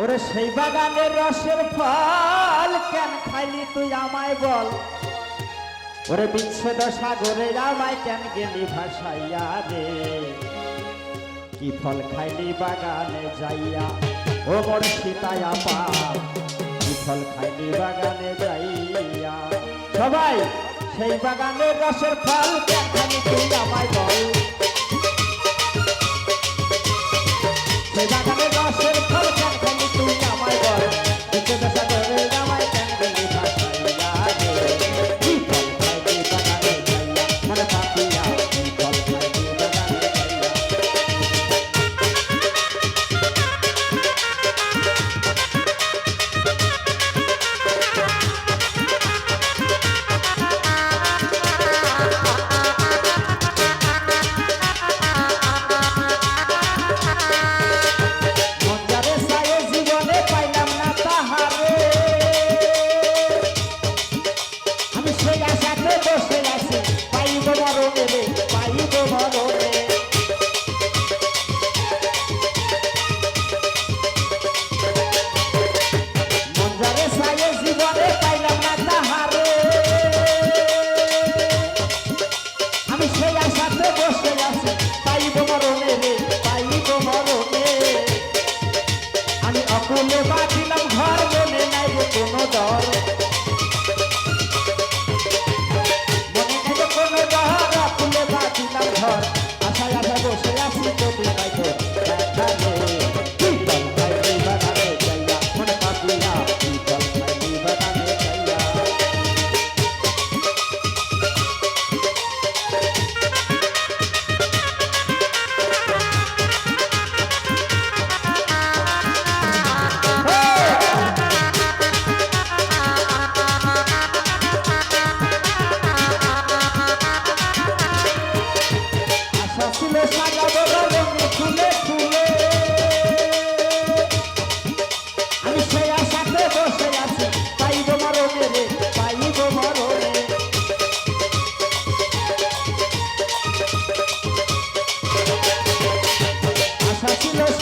ওরে সেই বাগানের রসের ফল কেন খাইলি তুই আমায় বল? ওরে বিচ্ছেদ সাগরে আমায় কেন গেলি ভাসাইয়া রে? কি ফল খাইলি বাগানে যাইয়া? ও মোর সীতায়া পা, কি ফল খাইলি বাগানে যাইয়া? সবাই, সেই বাগানের রসের ফল কেন খাইলি তুই আমায় বল? আমি সেই আশাতে বসে আছি। kilo